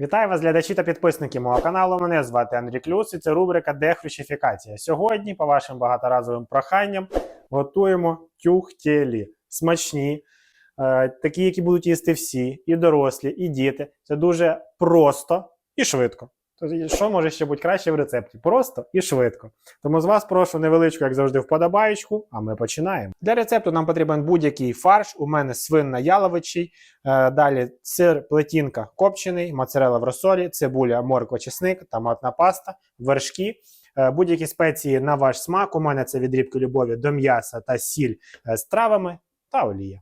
Вітаю вас, глядачі та підписники мого каналу. Мене звати Андрій Клюс і це рубрика Дехрущифікація. Сьогодні, по вашим багаторазовим проханням, готуємо тюхтєлі. Смачні, е, такі, які будуть їсти всі, і дорослі, і діти. Це дуже просто і швидко. Що може ще бути краще в рецепті? Просто і швидко. Тому з вас прошу невеличку, як завжди, вподобаєчку, а ми починаємо. Для рецепту нам потрібен будь-який фарш. У мене свинна яловичий, Е, Далі сир, плетінка копчений, моцарела в розсолі, цибуля, морква, чесник, томатна паста, вершки. Е, Будь-які спеції на ваш смак. У мене це відрібки любові до м'яса та сіль е, з травами та олія.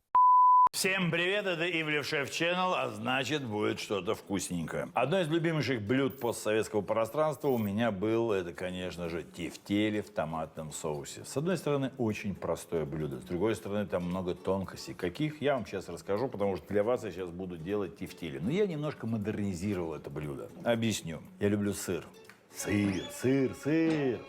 Всем привет, это Ивлев Шеф Channel, а значит будет что-то вкусненькое. Одно из любимейших блюд постсоветского пространства у меня был, это, конечно же, тефтели в томатном соусе. С одной стороны, очень простое блюдо, с другой стороны, там много тонкостей. Каких, я вам сейчас расскажу, потому что для вас я сейчас буду делать тефтели. Но я немножко модернизировал это блюдо. Объясню. Я люблю сыр. Сыр, сыр, сыр.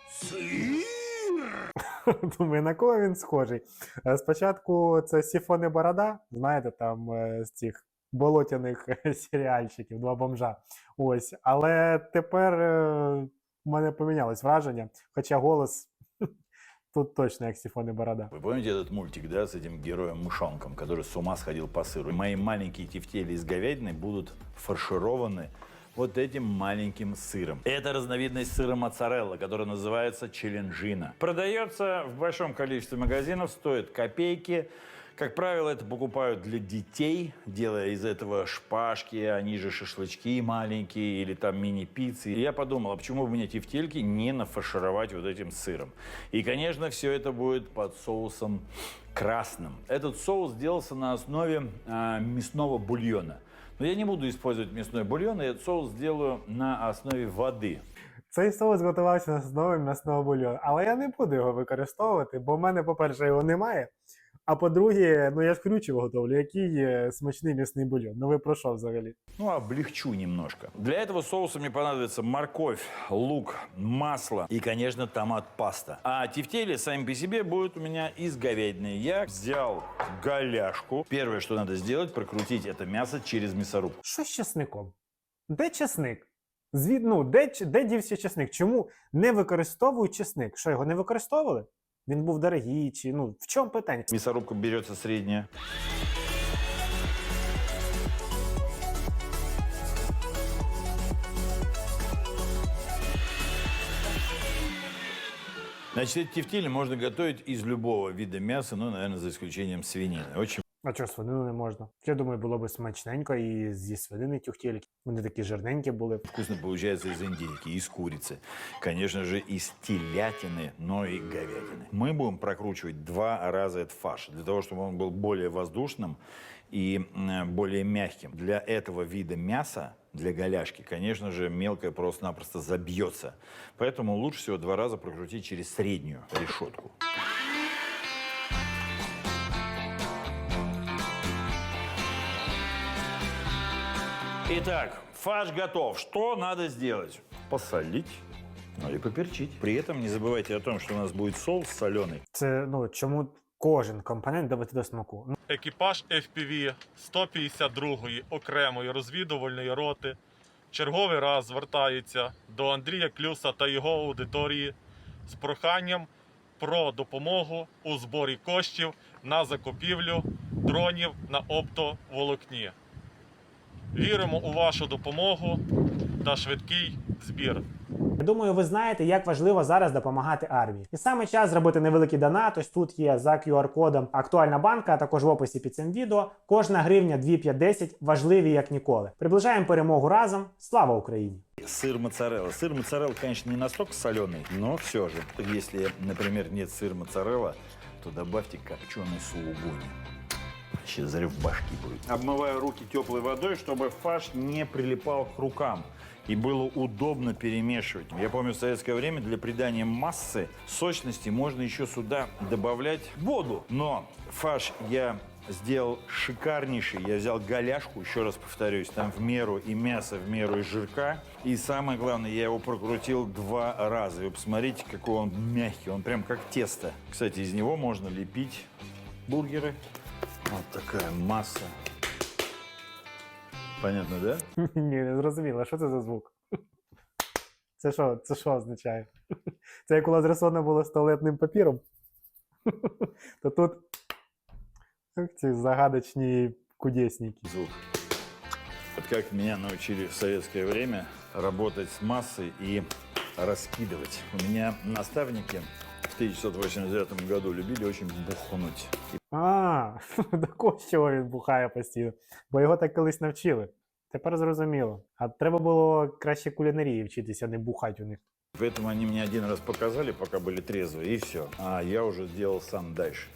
Думаю, на кого він схожий? Е, Спочатку це Сіфони Борода, знаєте, там е, з цих болотяних серіальчиків, два бомжа. Ось. Але тепер е, в мене помінялось враження, хоча голос тут точно як Сіфони Борода. Вы помните этот мультик, да, с этим героем-мышонком, который с ума сходил по сыру? Мои маленькие тефтели из говядины будут фаршированы вот этим маленьким сыром. Это разновидность сыра моцарелла, который называется челенджина. Продается в большом количестве магазинов, стоит копейки. Как правило, это покупают для детей, делая из этого шпажки, они же шашлычки маленькие или там мини-пиццы. И я подумал, а почему бы мне тефтельки не нафаршировать вот этим сыром? И, конечно, все это будет под соусом красным. Этот соус делался на основе а, мясного бульона. Но я не буду использовать мясной бульон, я соус сделаю на основе воды. Цей соус готувався на основі м'ясного бульйону, але я не буду його використовувати, бо в мене, по-перше, його немає. А по-друге, ну я ж хрючево готовлю, який є смачний м'ясний бульйон. Ну ви про що взагалі? Ну, облегчу немножко. Для этого соуса мне понадобится морковь, лук, масло и, конечно, томат-паста. А тефтели сами по себе будут у меня из говядины. Я взял голяшку. Первое, что надо сделать, прокрутить это мясо через мясорубку. Що з чесником? Де чесник? Звід, ну, де, ч- де дівся чесник? Чому не використовують чесник? Що його не використовували? Він був дорогий, чи ну в чому питання? Мясорубка берется средняя. Значит, эти тефтели можно готовить из любого вида мяса, ну, наверное, за исключением свинины. Очень А чого свинину не можна? Я думаю, було би смачненько і зі свинини тюхтєльки. Вони такі жирненькі були. вкусно получается из индейки, из курицы. Конечно же, из телятины, но и говядины. Мы будем прокручивать два раза этот фарш, для того, чтобы он был более воздушным и м, более мягким. Для этого вида мяса, для голяшки, конечно же, мелкое просто-напросто забьется. Поэтому лучше всего два раза прокрутить через среднюю решетку. Итак, фарш готов. Что надо сделать? Посолить. Ну и поперчить. При этом не забывайте о том, что у нас будет соус соленый. Це ну чому кожен компонент довести до смаку? Ну, екіпаж FPV 152-ї окремої розвідувальної роти черговий раз звертається до Андрія Клюса та його аудиторії з проханням про допомогу у зборі коштів на закупівлю дронів на оптоволокні. Віримо у вашу допомогу та швидкий збір. Я думаю, ви знаєте, як важливо зараз допомагати армії. І саме час зробити невеликий донат. Ось тут є за QR-кодом актуальна банка, а також в описі під цим відео. Кожна гривня 2,510 важливі як ніколи. Приближаємо перемогу разом. Слава Україні! Сыр моцарелла. Сыр моцарелла, конечно, не настолько соленый, но все же. Если, например, нет сыра моцарелла, то добавьте копченый сулугуни. Вообще взрыв башки будет. Обмываю руки теплой водой, чтобы фарш не прилипал к рукам. И было удобно перемешивать. Я помню, в советское время для придания массы, сочности можно еще сюда добавлять воду. Но фарш я сделал шикарнейший. Я взял голяшку, еще раз повторюсь, там в меру и мясо, в меру и жирка. И самое главное, я его прокрутил два раза. Вы посмотрите, какой он мягкий, он прям как тесто. Кстати, из него можно лепить бургеры. Вот такая масса. Понятно, да? Ні, не зрозуміло, що це за звук? Це що, це що означає? Це як у Лазресона було з туалетним папіром. То тут ах, ці загадочні кудесники. Звук. Вот как меня научили в советское время работать с массой и раскидывать. У меня наставники в 1989 году любили очень бухнуть. И А, так ось чого він бухає постійно. Бо його так колись навчили. Тепер зрозуміло. А треба було краще кулінарії вчитися, а не бухати у них. Поэтому они мне один раз показали, пока были трезвые, и все. А я уже делал сам дальше.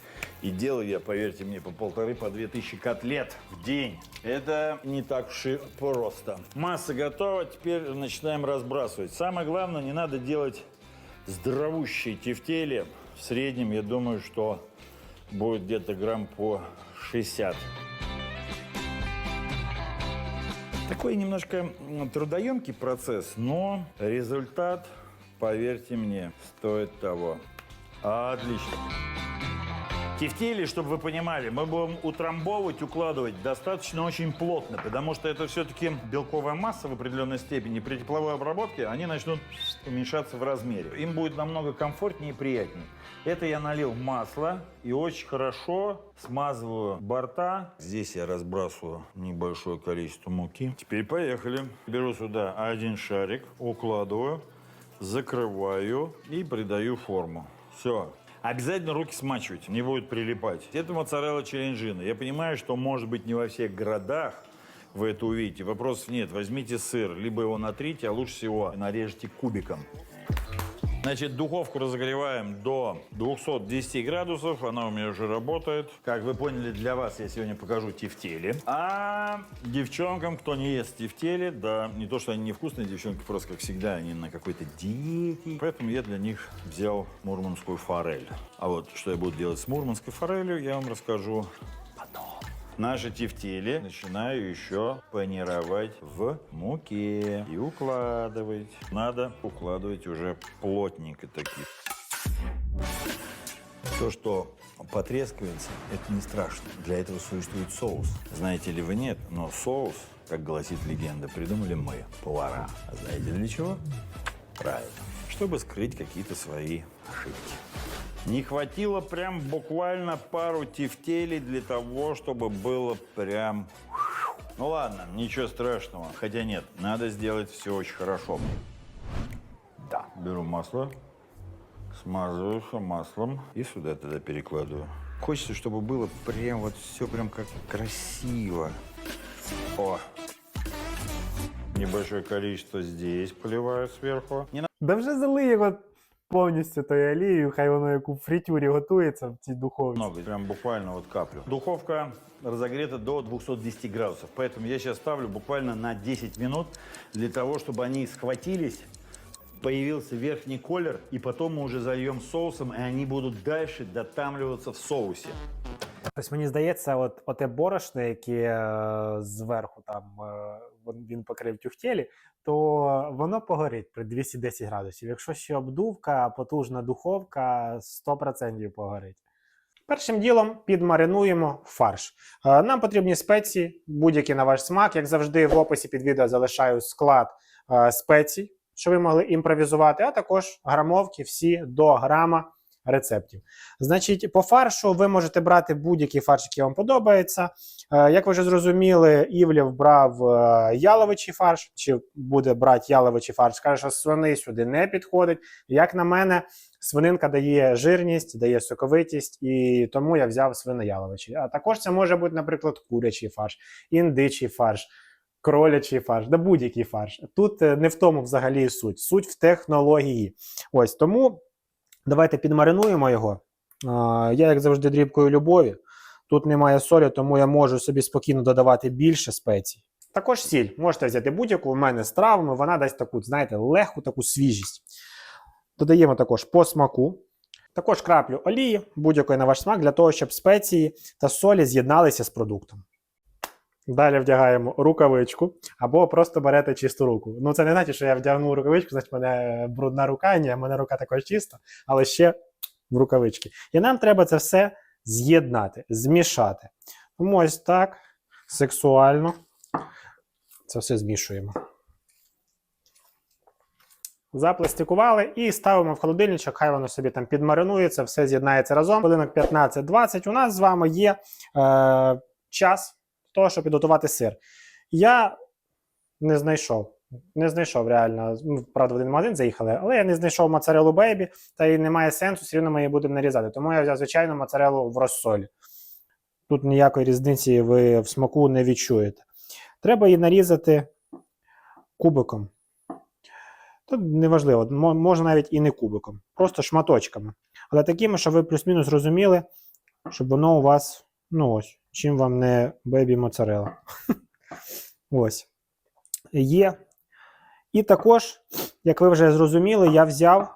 И делал я, поверьте мне, по полторы, по две тысячи котлет в день. Это не так уж и просто. Масса готова, теперь начинаем разбрасывать. Самое главное, не надо делать здоровущие тефтели. В среднем, я думаю, что будет где-то грамм по 60. Такой немножко трудоемкий процесс, но результат, поверьте мне, стоит того. Отлично. Тефтели, чтобы вы понимали, мы будем утрамбовывать, укладывать достаточно очень плотно, потому что это все-таки белковая масса в определенной степени. При тепловой обработке они начнут уменьшаться в размере. Им будет намного комфортнее и приятнее. Это я налил масло и очень хорошо смазываю борта. Здесь я разбрасываю небольшое количество муки. Теперь поехали. Беру сюда один шарик, укладываю, закрываю и придаю форму. Все. Обязательно руки смачивать, не будет прилипать. Это моцарелла челленджина. Я понимаю, что может быть не во всех городах вы это увидите. Вопросов нет. Возьмите сыр, либо его натрите, а лучше всего нарежьте кубиком. Значит, духовку разогреваем до 210 градусов. Она у меня уже работает. Как вы поняли, для вас я сегодня покажу тефтели. А девчонкам, кто не ест тефтели, да, не то, что они невкусные девчонки, просто, как всегда, они на какой-то диете. Поэтому я для них взял мурманскую форель. А вот что я буду делать с мурманской форелью, я вам расскажу потом. Наши тефтели начинаю еще панировать в муке и укладывать. Надо укладывать уже плотненько такие. То, что потрескивается, это не страшно. Для этого существует соус. Знаете ли вы, нет, но соус, как гласит легенда, придумали мы, повара. А знаете для чего? Правильно. Чтобы скрыть какие-то свои ошибки. Не хватило прям буквально пару тефтелей для того, чтобы было прям... Ну ладно, ничего страшного. Хотя нет, надо сделать все очень хорошо. Да. Беру масло, смазываю все маслом и сюда тогда перекладываю. Хочется, чтобы было прям вот все прям как красиво. О! Небольшое количество здесь поливаю сверху. Не Да вже залий його повністю тою олією, хай воно як у фритюрі готується в цій духовці. Много, прям буквально вот каплю. Духовка разогрета до 210 градусов, поэтому я сейчас ставлю буквально на 10 минут для того, чтобы они схватились, появился верхний колер, и потом мы уже зальем соусом, и они будут дальше дотамливаться в соусе. Ось мені здається, от оте борошно, яке е, зверху там е, вон- він покрив тюхтєлі, то воно погорить при 210 градусів. Якщо ще обдувка, потужна духовка, 100% погорить. Першим ділом підмаринуємо фарш. Е, Нам потрібні спеції, будь-які на ваш смак. Як завжди, в описі під відео залишаю склад е, спецій, що ви могли імпровізувати, а також грамовки всі до грама рецептів. Значить, по фаршу ви можете брати будь-який фарш, який вам подобається. Е, Як ви вже зрозуміли, Івлів брав е, яловичий фарш, чи буде брати яловичий фарш. Каже, що свини сюди не підходить. Як на мене, свининка дає жирність, дає соковитість, і тому я взяв свинояловичий. А також це може бути, наприклад, курячий фарш, індичий фарш. Кролячий фарш, да будь-який фарш. Тут е, не в тому взагалі суть. Суть в технології. Ось тому давайте підмаринуємо його. Я, як завжди, дрібкою любові. Тут немає солі, тому я можу собі спокійно додавати більше спецій. Також сіль. Можете взяти будь-яку. У мене з травами, вона дасть таку, знаєте, легку таку свіжість. Додаємо також по смаку. Також краплю олії, будь-якої на ваш смак, для того, щоб спеції та солі з'єдналися з продуктом. Далі вдягаємо рукавичку або просто берете чисту руку. Ну, це не значить, що я вдягнув рукавичку, значить, мене брудна рука, ні, в мене рука також чиста, але ще в рукавички. І нам треба це все з'єднати, змішати. Тому ось так сексуально Це все змішуємо. Запластикували і ставимо в холодильничок, хай воно собі там підмаринується, все з'єднається разом. Хвилинок 15-20. У нас з вами є е, час того, щоб підготувати сир. Я не знайшов. Не знайшов реально. Ну, правда, в один магазин заїхали, але я не знайшов моцарелу бейбі, та й немає сенсу, все одно ми її будемо нарізати. Тому я взяв звичайну моцарелу в розсолі. Тут ніякої різниці ви в смаку не відчуєте. Треба її нарізати кубиком. Тут неважливо, можна навіть і не кубиком, просто шматочками. Але такими, щоб ви плюс-мінус розуміли, щоб воно у вас, ну ось, чим вам не бебі моцарела. Ось. Є. І також, як ви вже зрозуміли, я взяв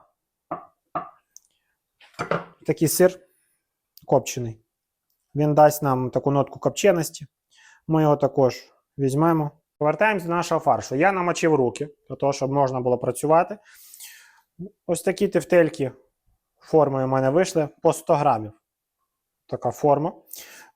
такий сир копчений. Він дасть нам таку нотку копченості. Ми його також візьмемо. Повертаємося до нашого фаршу. Я намочив руки для того, щоб можна було працювати. Ось такі тефтельки формою в мене вийшли по 100 грамів. Така форма.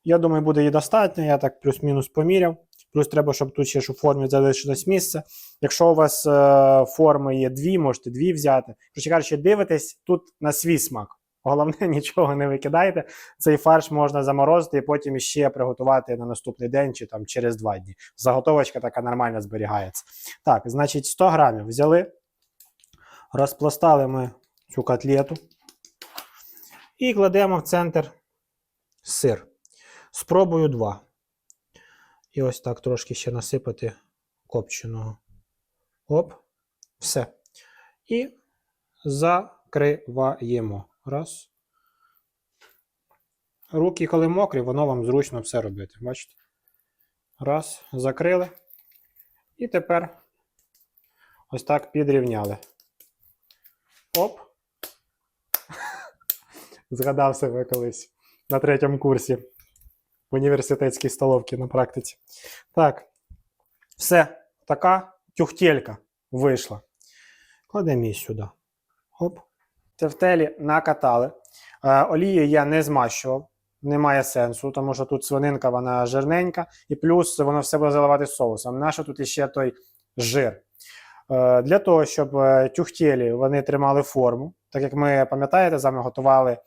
Я думаю, буде її достатньо. Я так плюс-мінус поміряв. Плюс треба, щоб тут ще у формі залишилось місце. Якщо у вас е, форми є дві, можете дві взяти. Коротше кажучи, дивитесь тут на свій смак. Головне, нічого не викидайте. Цей фарш можна заморозити і потім ще приготувати на наступний день чи там через два дні. Заготовочка така нормально зберігається. Так, значить, 100 грамів взяли, розпластали ми цю котлету і кладемо в центр сир. Спробую два. І ось так трошки ще насипати копченого. Оп, все. І закриваємо. Раз. Руки, коли мокрі, воно вам зручно все робити. Бачите? Раз, закрили. І тепер ось так підрівняли. Оп. Згадав себе колись на третьому курсі в університетській столовці на практиці. Так, все, така тюхтелька вийшла. Кладемо її сюди. Оп. Тефтелі накатали. Е, олією я не змащував, немає сенсу, тому що тут свининка вона жирненька, і плюс воно все буде заливати соусом. Нащо тут іще той жир? Е, для того, щоб е, тюхтєлі вони тримали форму, так як ми пам'ятаєте, з вами готували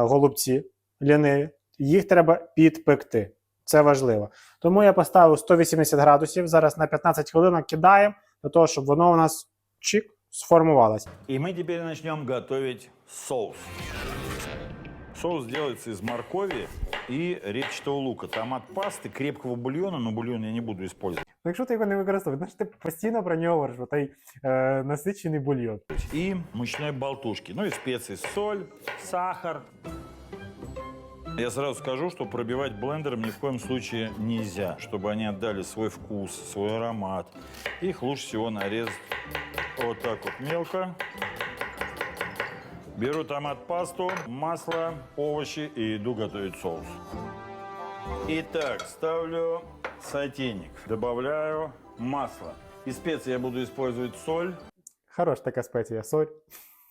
голубці ліниві, їх треба підпекти. Це важливо. Тому я поставив 180 градусів. Зараз на 15 хвилин кидаємо для того, щоб воно у нас чик сформувалось. И мы теперь начнем готовить соус. Соус делается из моркови и репчатого лука. Томат пасты, крепкого бульона, но бульон я не буду использовать. Ну, якщо ти його не використовуєш, значить ти постійно про нього говориш, бо той е, насичений бульйон. И мучной болтушки. Ну и специи. Соль, сахар. Я сразу скажу, что пробивать блендером ни в коем случае нельзя, чтобы они отдали свой вкус, свой аромат. Их лучше всего нарезать вот так вот мелко. Беру томат-пасту, масло, овощи и иду готовить соус. Итак, ставлю сотейник, добавляю масло. Из специй я буду использовать соль, Хороша така спеція, соль.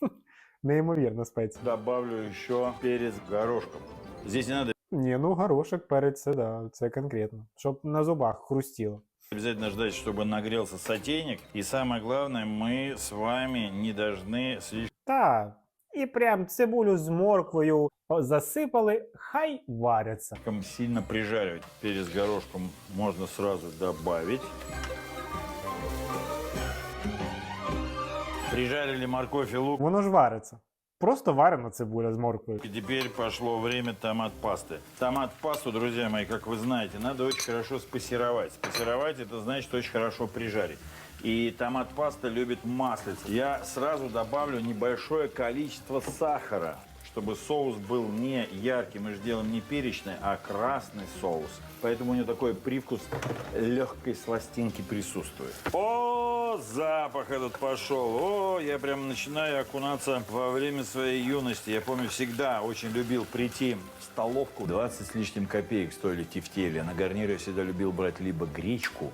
Неймовірна спеція. Добавлю еще перец горошком. Здесь не надо Ні, ну горошок, перець, це да, це конкретно. Щоб на зубах хрустіло. обязательно ждать, чтобы нагрелся сотейник. И самое главное, мы с вами не должны слишком Та, і прям цибулю з морквою о, засипали, хай варяться. сильно прижаривать. Перец горошком можно сразу добавить. Прижарили морковь и лук. Воно ж вариться. Просто варена цибуля з морквою. И теперь пошло время томат-пасты. Томат-пасту, друзья мои, как вы знаете, надо очень хорошо спассеровать. Спассеровать это значит очень хорошо прижарить. И томат-паста любит маслица. Я сразу добавлю небольшое количество сахара, чтобы соус был не яркий. Мы же делаем не перечный, а красный соус. Поэтому у него такой привкус легкой сластинки присутствует. О, запах этот пошел. О, я прям начинаю окунаться во время своей юности. Я помню, всегда очень любил прийти в столовку. 20 с лишним копеек стоили тефтели. На гарнир я всегда любил брать либо гречку,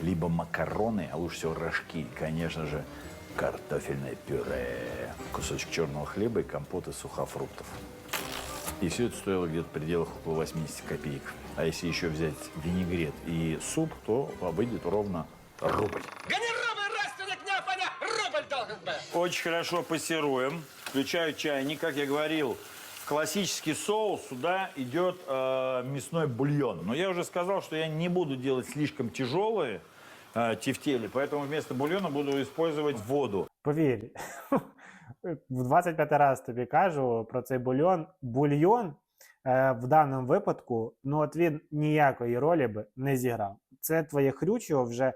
либо макароны, а лучше всего рожки. Конечно же, картофельное пюре. Кусочек черного хлеба и компот из сухофруктов. И все это стоило где-то в пределах около 80 копеек. А если еще взять винегрет и суп, то выйдет ровно рубль. Гони рубль, родственник неофаня, рубль должен быть. Очень хорошо пассируем. Включаю чайник, как я говорил. В классический соус сюда идет э, мясной бульон. Но я уже сказал, что я не буду делать слишком тяжелые э, тефтели, поэтому вместо бульона буду использовать воду. Повір, в 25 раз тобі кажу про цей бульйон. Бульйон е, в даному випадку, ну от він ніякої ролі би не зіграв. Це твоє хрючо вже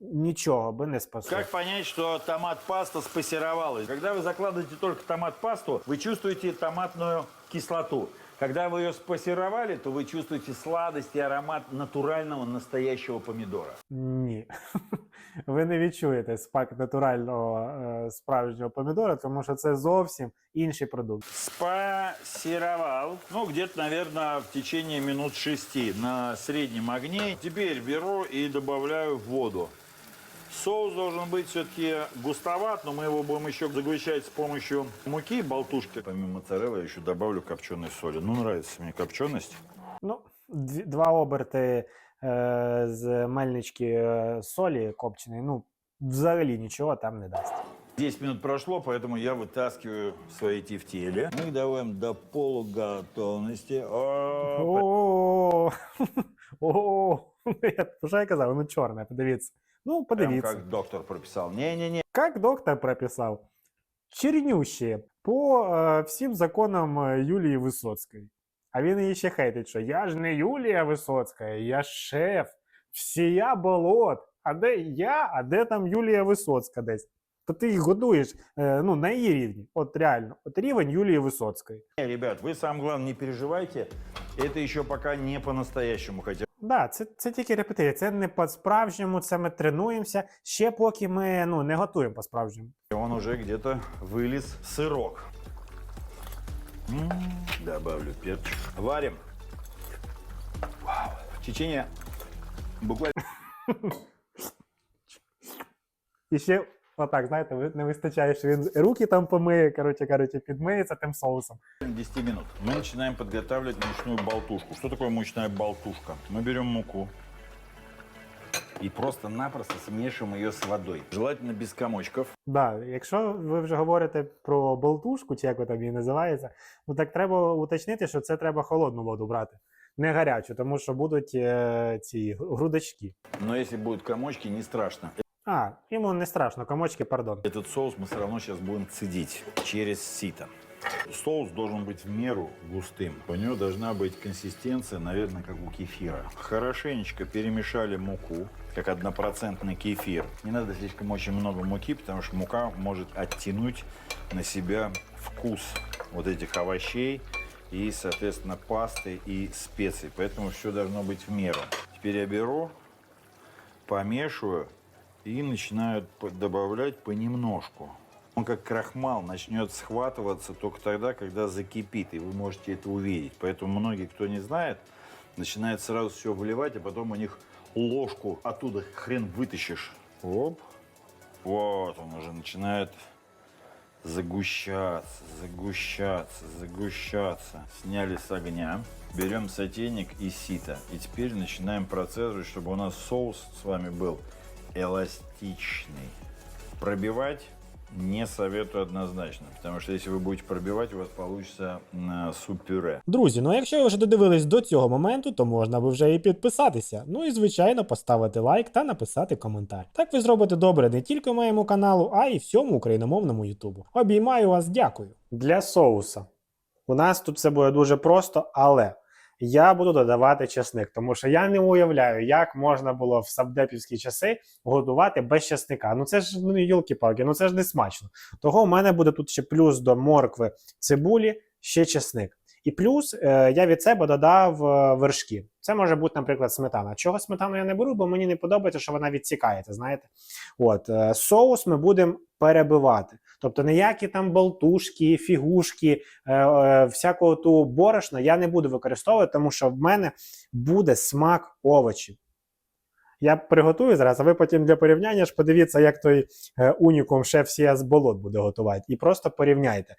нічого би не спасло. Как понять, что томат-паста спассеровалась? Когда вы закладываете только томат-пасту, вы чувствуете томатную кислоту. Когда вы ее спассеровали, то вы чувствуете сладость и аромат натурального настоящего помидора. Ні. Ви не відчуєте спак натурального е, справжнього помідора, тому що це зовсім інший продукт. Спассеровал, ну, где-то, наверное, в течение минут шести на среднем огне. Теперь беру и добавляю воду. Соус должен быть все-таки густоват, но мы его будем еще загущать с помощью муки, болтушки. Помимо моцареллы я еще добавлю копченой соли. Ну, нравится мне копченость. Ну, дві- два оберти е, з мельнички е, солі копченої, ну, взагалі нічого там не дасть. 10 минут прошло, поэтому я вытаскиваю свои тефтели. Мы их доводим до полуготовности. О, О, о, я що я казав, воно чорне, подивіться. Ну, Прям подивіться. как доктор прописал. Не-не-не. Як доктор прописав? Чернющі по е, всім законам е, Юлії Висоцької. А він її ще хейтить, що я ж не Юлія Висоцька, я шеф, всія болот. А де я, а де там Юлія Висоцька десь? То ти їх годуєш е, ну, на її рівні. От реально, от рівень Юлії Висоцької. Не, Ребят, вы самое главное не переживайте. Это еще пока не по-настоящему. Хотя Да, це, це тільки репетиція, це не по-справжньому, це ми тренуємося, ще поки ми ну, не готуємо по-справжньому. он уже где-то вылез сырок. М, Добавлю перчик. Варим. Вау. В течение буквально І ще, отак, знаєте, не вистачає, що він руки там помиє, коротше кажучи, підмиється тим соусом. 10 минут. Мы начинаем подготавливать мучную болтушку. Что такое мучная болтушка? Мы берем муку и просто-напросто смешиваем ее с водой. Желательно без комочков. Да, якщо ви вже говорите про болтушку, чи як ви там її називається, ну так треба уточнити, що це треба холодну воду брати, не гарячу, тому що будуть е, ці грудочки. Но если будут комочки, не страшно. А, йому не страшно, комочки, пардон. Этот соус мы все равно сейчас будем цедить через сито. Соус должен быть в меру густым. У него должна быть консистенция, наверное, как у кефира. Хорошенечко перемешали муку, как однопроцентный кефир. Не надо слишком очень много муки, потому что мука может оттянуть на себя вкус вот этих овощей и, соответственно, пасты и специй. Поэтому все должно быть в меру. Теперь я беру, помешиваю и начинают добавлять понемножку. Он как крахмал начнет схватываться только тогда, когда закипит, и вы можете это увидеть. Поэтому многие, кто не знает, начинают сразу все выливать, а потом у них ложку оттуда хрен вытащишь. Оп. Вот он уже начинает загущаться, загущаться, загущаться. Сняли с огня. Берем сотейник и сито. И теперь начинаем процессировать, чтобы у нас соус с вами был эластичный. Пробивать не советую однозначно, потому что если вы будете пробивать, у вас получится м, суп-пюре. Друзі, ну якщо ви вже додивились до цього моменту, то можна би вже і підписатися. Ну і звичайно поставити лайк та написати коментар. Так ви зробите добре не тільки моєму каналу, а й всьому україномовному Ютубу. Обіймаю вас, дякую. Для соуса. У нас тут все буде дуже просто, але я буду додавати чесник, тому що я не уявляю, як можна було в савдепівські часи готувати без чесника. Ну це ж ну йолки-палки, ну це ж не смачно. Того в мене буде тут ще плюс до моркви цибулі, ще чесник. І плюс е, я від себе додав е, вершки. Це може бути, наприклад, сметана. Чого сметану я не беру, бо мені не подобається, що вона відсікається, знаєте. От, е, соус ми будемо перебивати. Тобто ніякі там болтушки, фігушки, е, е, всякого ту борошна я не буду використовувати, тому що в мене буде смак овочів. Я приготую зараз, а ви потім для порівняння ж подивіться, як той е, унікум шеф Сія з болот буде готувати. І просто порівняйте.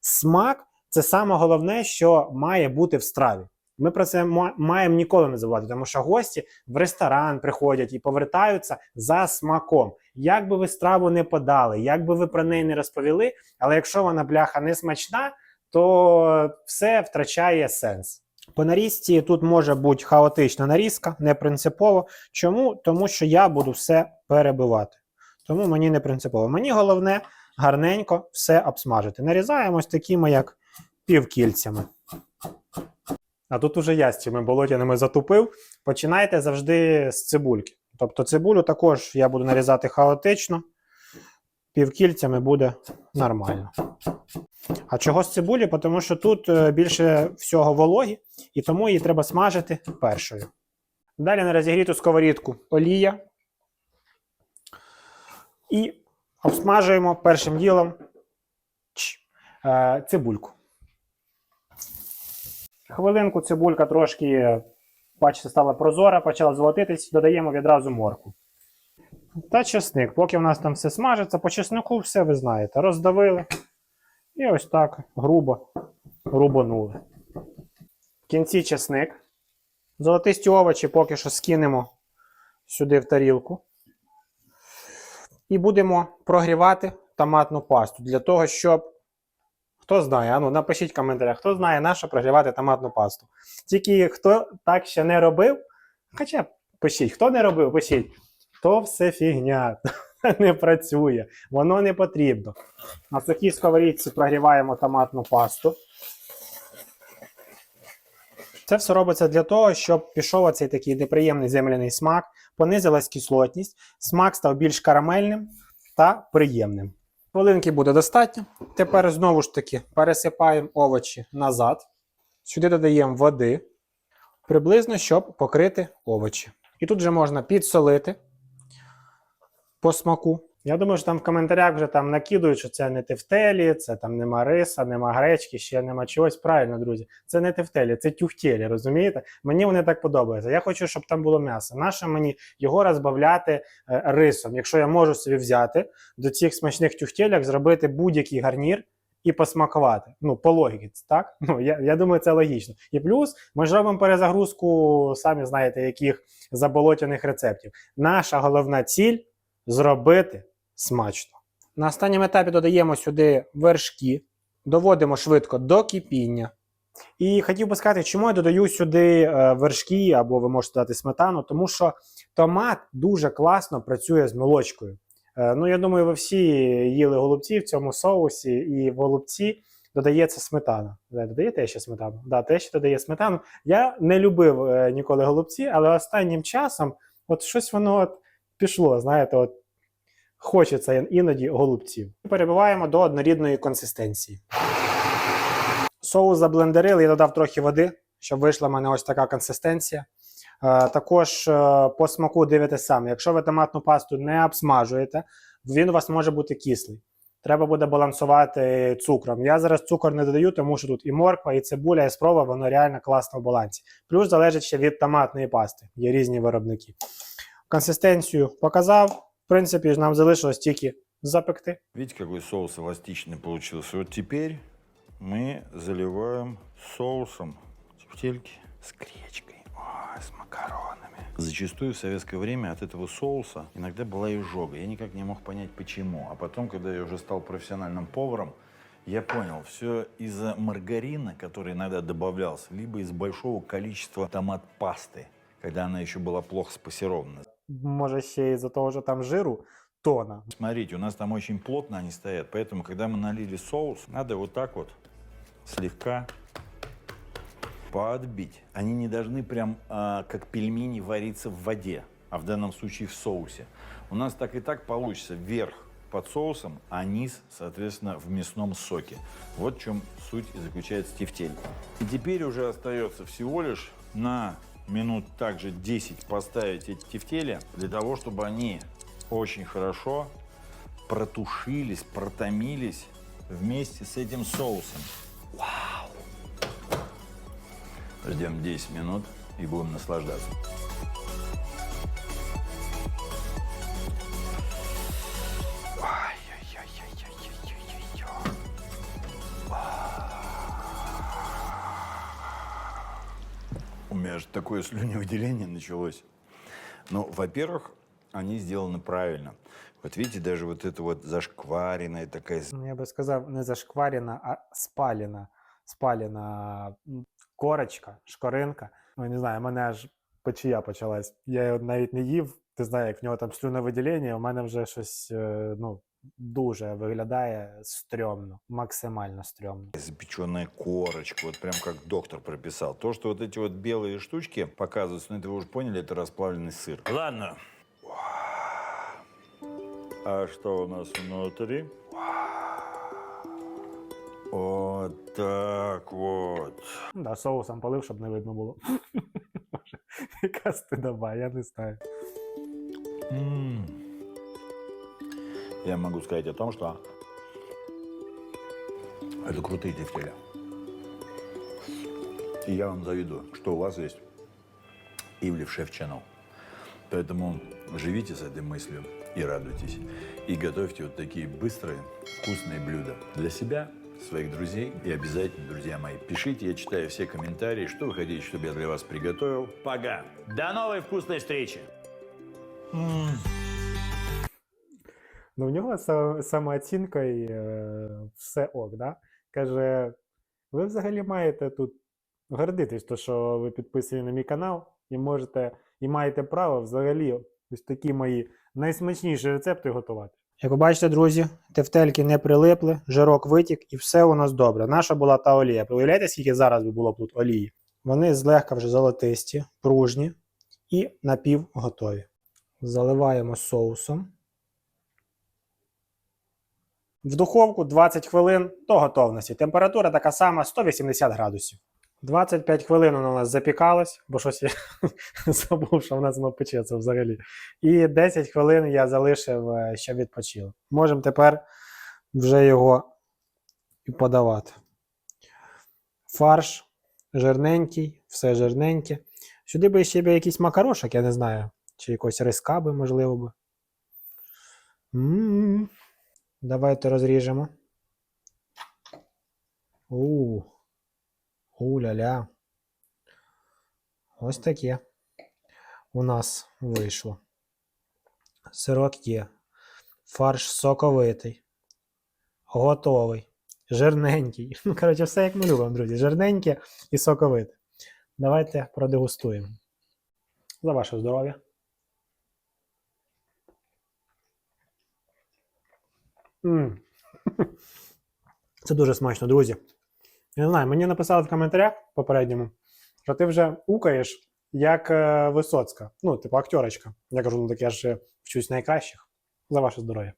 Смак це саме головне, що має бути в страві. Ми про це маємо ніколи не забувати, тому що гості в ресторан приходять і повертаються за смаком. Як би ви страву не подали, як би ви про неї не розповіли, але якщо вона бляха не смачна, то все втрачає сенс. По нарізці тут може бути хаотична нарізка, не принципово. Чому? Тому що я буду все перебивати. Тому мені не принципово. Мені головне гарненько все обсмажити. Нарізаємо ось такими, як півкільцями. А тут уже я з цими болотяними затупив. Починайте завжди з цибульки. Тобто цибулю також я буду нарізати хаотично, півкільцями буде нормально. А чого з цибулі? Тому що тут е, більше всього вологі, і тому її треба смажити першою. Далі на розігріту сковорідку олія. І обсмажуємо першим ділом е, цибульку. Хвилинку цибулька трошки, бачите, стала прозора, почала золотитись, додаємо відразу морку. Та чесник. Поки в нас там все смажиться, по чеснику все ви знаєте. Роздавили. І ось так грубо рубанули. В кінці чесник. Золотисті овочі поки що скинемо сюди в тарілку. І будемо прогрівати томатну пасту для того, щоб. Хто знає, ану, напишіть в коментарях, хто знає, на прогрівати томатну пасту. Тільки хто так ще не робив, хоча пишіть, хто не робив, пишіть, то все фігня, не працює, воно не потрібно. На сухій сковорідці прогріваємо томатну пасту. Це все робиться для того, щоб пішов оцей такий неприємний земляний смак, понизилась кислотність, смак став більш карамельним та приємним. Хвилинки буде достатньо. Тепер знову ж таки пересипаємо овочі назад. Сюди додаємо води, приблизно, щоб покрити овочі. І тут вже можна підсолити по смаку. Я думаю, що там в коментарях вже там накидують, що це не тефтелі, це там нема риса, нема гречки, ще нема чогось. Правильно, друзі, це не тефтелі, це тюхтєлі, розумієте? Мені вони так подобаються. Я хочу, щоб там було м'ясо. Наше мені його розбавляти е, рисом. Якщо я можу собі взяти до цих смачних тюхтєлях, зробити будь-який гарнір. І посмакувати. Ну, по логіці, так? Ну, я, я думаю, це логічно. І плюс ми ж робимо перезагрузку, самі знаєте, яких заболотяних рецептів. Наша головна ціль зробити смачно. На останньому етапі додаємо сюди вершки, доводимо швидко до кипіння. І хотів би сказати, чому я додаю сюди е, вершки, або ви можете дати сметану, тому що томат дуже класно працює з молочкою. Е, ну, я думаю, ви всі їли голубці в цьому соусі, і в голубці додається сметана. Ви Додаєте ще сметану? Да, те, що додає сметану. Я не любив е, ніколи голубці, але останнім часом от щось воно от пішло, знаєте, от хочеться іноді голубців. Перебиваємо до однорідної консистенції. Соус заблендерили, я додав трохи води, щоб вийшла в мене ось така консистенція. Е, також е, по смаку дивитесь самі. Якщо ви томатну пасту не обсмажуєте, він у вас може бути кислий. Треба буде балансувати цукром. Я зараз цукор не додаю, тому що тут і морква, і цибуля, і спроба, воно реально класно в балансі. Плюс залежить ще від томатної пасти. Є різні виробники. Консистенцію показав. Принципі, нам залишилось тільки запекти. Видите, какой соус эластичный получился? Вот теперь мы заливаем соусом тефтельки с гречкой, Ой, с макаронами. Зачастую в советское время от этого соуса иногда была изжога. Я никак не мог понять, почему. А потом, когда я уже стал профессиональным поваром, я понял, все из-за маргарина, который иногда добавлялся, либо из большого количества томат-пасты, когда она еще была плохо спассерована. Може, ще із-за того, що там жиру тона. Смотрите, у нас там очень плотно они стоят, поэтому, когда мы налили соус, надо вот так вот слегка подбить. Они не должны прям а, как пельмени вариться в воде, а в данном случае в соусе. У нас так и так получится верх под соусом, а низ, соответственно, в мясном соке. Вот в чем суть и заключается тефтель. И теперь уже остается всего лишь на минут также 10 поставить эти тефтели для того, чтобы они очень хорошо протушились, протомились вместе с этим соусом. Вау! Ждем 10 минут и будем наслаждаться. аж такое слюневыделение началось. Ну, во-первых, они сделаны правильно. Вот видите, даже вот это вот зашкваренная такая Ну, Я би сказав, не зашкварена, а спалена. Спалена м, корочка, шкоринка. Ну, не знаю, в мене аж печія почалась. Я його навіть не їв. Ти знаєш, як в нього там слюновиділення, у мене вже щось е, ну, дуже виглядає стрьомно, максимально стрьомно. запеченная корочка, вот прям как доктор прописал. То, что вот эти вот белые штучки показываются, ну это вы уже поняли, это расплавленный сыр. Ладно. А что у нас внутри? Вот так вот. Ну, Да, соусом полив, щоб не видно було. Боже, Яка стидоба, я не знаю. М. Я могу сказать о том, что это крутые тефтели. И я вам завидую, что у вас есть Ивлев Шеф Channel. Поэтому живите с этой мыслью и радуйтесь. И готовьте вот такие быстрые, вкусные блюда для себя, своих друзей. И обязательно, друзья мои, пишите, я читаю все комментарии, что вы хотите, чтобы я для вас приготовил. Пока! До новой вкусной встречи! Ну, в нього самооцінка і е, все ок, да? Каже, ви взагалі маєте тут гордитись, то, що ви підписані на мій канал, і можете, і маєте право взагалі ось такі мої найсмачніші рецепти готувати. Як ви бачите, друзі, тефтельки не прилипли, жирок витік, і все у нас добре. Наша була та олія. Уявляєте, скільки зараз би було тут олії? Вони злегка вже золотисті, пружні і напівготові. Заливаємо соусом. В духовку 20 хвилин до готовності. Температура така сама 180 градусів. 25 хвилин воно у нас запікалось, бо щось я забув, що в нас воно печеться взагалі. І 10 хвилин я залишив, е, щоб відпочило. Можемо тепер вже його і подавати. Фарш жирненький, все жирненьке. Сюди би ще б якийсь макарошок, я не знаю. Чи якось риска би, можливо би. М. Давайте розріжемо. У. У-ля-ля. Ось таке у нас вийшло. Сирок є. Фарш соковитий. Готовий. Жирненький. Ну, коротше, все як ми любимо, друзі. Жирненьке і соковите. Давайте продегустуємо. За ваше здоров'я. М. Це дуже смачно, друзі. Я не знаю, мені написали в коментарях попередньому, що ти вже укаєш як е, Висоцька. Ну, типу актерочка. Я кажу, ну так я ж е, вчусь найкращих. За ваше здоров'я.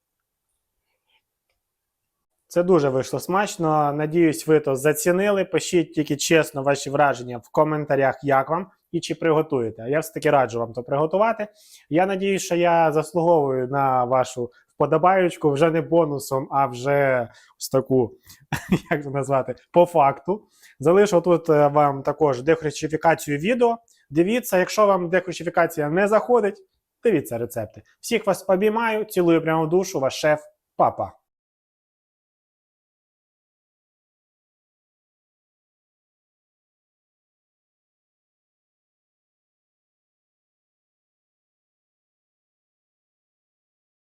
Це дуже вийшло смачно. Надіюсь, ви то зацінили. Пишіть тільки чесно ваші враження в коментарях, як вам і чи приготуєте. А я все-таки раджу вам то приготувати. Я надіюсь, що я заслуговую на вашу вподобаючку вже не бонусом, а вже ось таку, як це назвати, по факту. Залишу тут е, вам також дехрещифікацію відео. Дивіться, якщо вам дехрещифікація не заходить, дивіться рецепти. Всіх вас обіймаю, цілую прямо в душу, ваш шеф, папа.